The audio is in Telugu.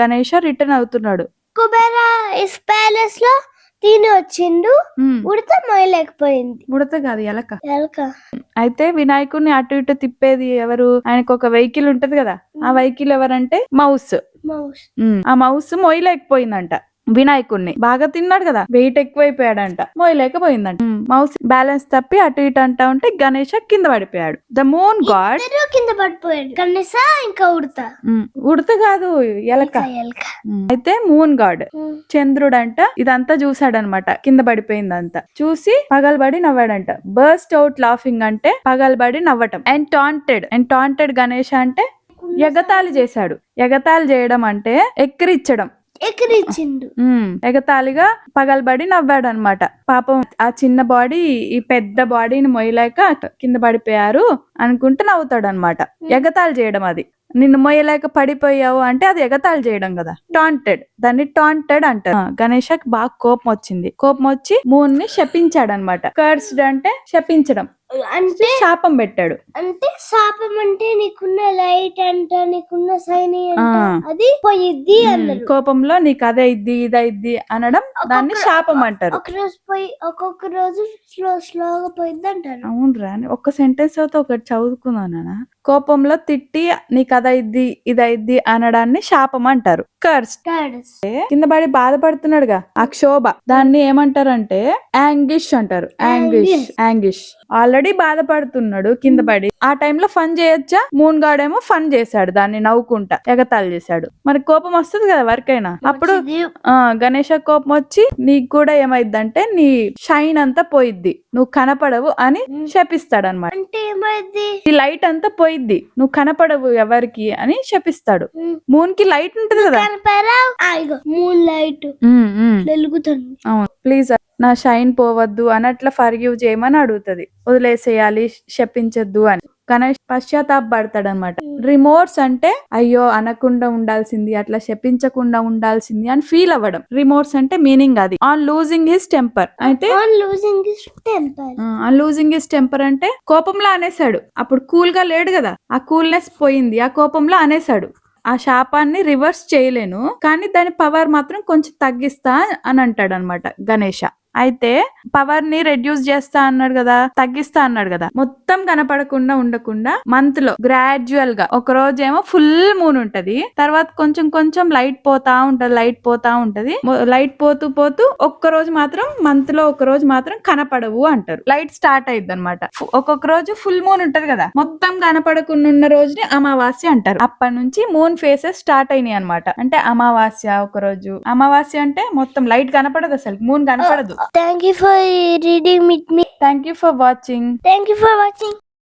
గణేష రిటర్న్ అవుతున్నాడు. కుబేర ఇస్ ప్యాలెస్లో తిని వచ్చిండు. ఉడత మొయలేకపోయింది ఉడత కాదు ఎలక. ఎలక. అయితే వినాయకుడిని అటు ఇటు తిప్పేది ఎవరు? ఆయనకు ఒక వెహికల్ ఉంటది కదా ఆ వెహికల్ ఎవరంటే మౌస్. మౌస్. ఆ మౌస్ మొయ్యలేకపోయిందంట. వినాయకుడిని బాగా తిన్నాడు కదా. వెయిట్ ఎక్కువైపోయాడంట. మోయలేకపోయిందంట మౌస్ బ్యాలెన్స్ తప్పి అటు ఇటు అంటా ఉంటే గణేష కింద పడిపోయాడు. The moon god. కింద పడిపోయాడు కనీస ఇంకా ఉడత. ఉడత కాదు ఎలక. అయితే మూన్ గాడ్. చంద్రుడు అంట ఇదంతా చూసాడనమాట కింద పడిపోయిందంతా చూసి పగలబడి నవ్వాడంట. బర్స్ట్ అవుట్ లాఫింగ్ అంటే పగలబడి నవ్వటం. And taunted. And taunted Ganesh అంటే ఎగతాళి చేశాడు. ఎగతాళి చేయడం అంటే ఎక్కిరిచ్చడం. ఎగతాళిగా పగలబడి నవ్వాడు అనమాట పాపం ఆ చిన్న బాడీ ఈ పెద్ద బాడీని మొయ్యలేక కింద పడిపోయారు అనుకుంటే నవ్వుతాడు అనమాట ఎగతాళి చేయడం అది. నిన్ను మొయ్యలేక పడిపోయావు అంటే అది ఎగతాళి చేయడం కదా. టాంటెడ్ దాన్ని టాంటెడ్ అంటారు. గణేషకి బాగా కోపం వచ్చింది. కోపం వచ్చి మూన్ని శపించాడు అనమాట కర్స్డ్ అంటే శపించడం. అంటే శాపం పెట్టాడు. అంటే శాపం అంటే నీకున్న లైట్ అంట నీకున్న సైని అది పోయిద్ది కోపంలో నీకు అదే ఇద్ది ఇదే ఇద్ది అనడం దాన్ని శాపం అంటారు. ఒక రోజు పోయి ఒక్కొక్క రోజు స్లో స్లోగా పోయిద్ది అంటారు అవునరా ఒక్క సెంటెన్స్ అయితే ఒకటి చదువుకున్నానా కోపంలో తిట్టి నీకు అదైద్ది ఇదైద్ది అనడాన్ని శాపం అంటారు. కర్స్. కింద పడి బాధపడుతున్నాడుగా ఆ క్షోభ. దాన్ని ఏమంటారంటే యాంగిష్ అంటారు. యాంగిష్. యాంగిష్. ఆల్రెడీ బాధపడుతున్నాడు కింద పడి. ఆ టైంలో ఫన్ చేయొచ్చా? మూన్ గాడేమో ఫన్ చేశాడు దాన్ని నవ్వుకుంటా ఎగతాళి చేశాడు. మరి కోపం వస్తుంది కదా ఎవరికైనా అప్పుడు గణేష కోపం వచ్చి నీకు కూడా ఏమైద్దంటే నీ షైన్ అంతా పోయిద్ది. నువ్వు కనపడవు అని శపిస్తాడు అనమాట ఈ లైట్ అంతా పోయిద్ది. నువ్వు కనపడవు ఎవరికి. అని శపిస్తాడు మూన్కి లైట్ ఉంటది కదా? Moon light. వెలుగుతుంది. అవును. ప్లీజ్ నా షైన్ పోవద్దు అని అట్లా ఫర్గివ్ చేయమని అడుగుతది. వదిలేసేయాలి శపించద్దు అని. గణేష్ పశ్చాత్తాపడతాడు అనమాట రిమోర్స్ అంటే అయ్యో అనకుండా ఉండాల్సింది అట్లా శపించకుండా ఉండాల్సింది అని ఫీల్ అవ్వడం. రిమోర్స్ అంటే మీనింగ్ అది ఆన్ లూజింగ్ హిస్ టెంపర్. అయితే temper. On losing his temper అంటే కోపంలో అనేసాడు అప్పుడు కూల్గా లేడు కదా ఆ కూల్నెస్ పోయింది ఆ కోపంలో అనేసాడు ఆ శాపాన్ని రివర్స్ చేయలేను కానీ దాని పవర్ మాత్రం కొంచెం తగ్గిస్తా అని అంటాడు అనమాట గణేష. అయితే పవర్ని రెడ్యూస్ చేస్తా అన్నాడు కదా తగ్గిస్తా అన్నాడు కదా. మొత్తం కనపడకుండా ఉండకుండా మంత్లో గ్రాడ్యువల్గా ఒక రోజు ఏమో ఫుల్ మూన్ ఉంటది తర్వాత కొంచెం కొంచెం లైట్ పోతా ఉంటది లైట్ పోతా ఉంటది. లైట్ పోతూ పోతూ ఒక్క రోజు మాత్రం మంత్లో ఒక రోజు మాత్రం కనపడవు అంటారు. లైట్ స్టార్ట్ అయింది అనమాట ఒక్కొక్క రోజు ఫుల్ మూన్ ఉంటది కదా. మొత్తం కనపడకుండా ఉన్న రోజుని అమావాస్య అంటారు. అప్పటి నుంచి మూన్ ఫేసెస్ స్టార్ట్ అయినాయి అనమాట అంటే అమావాస్య ఒక రోజు అమావాస్య అంటే మొత్తం లైట్ కనపడదు అసలు మూన్ కనపడదు. Thank you for reading with me. Thank you for watching. Thank you for watching.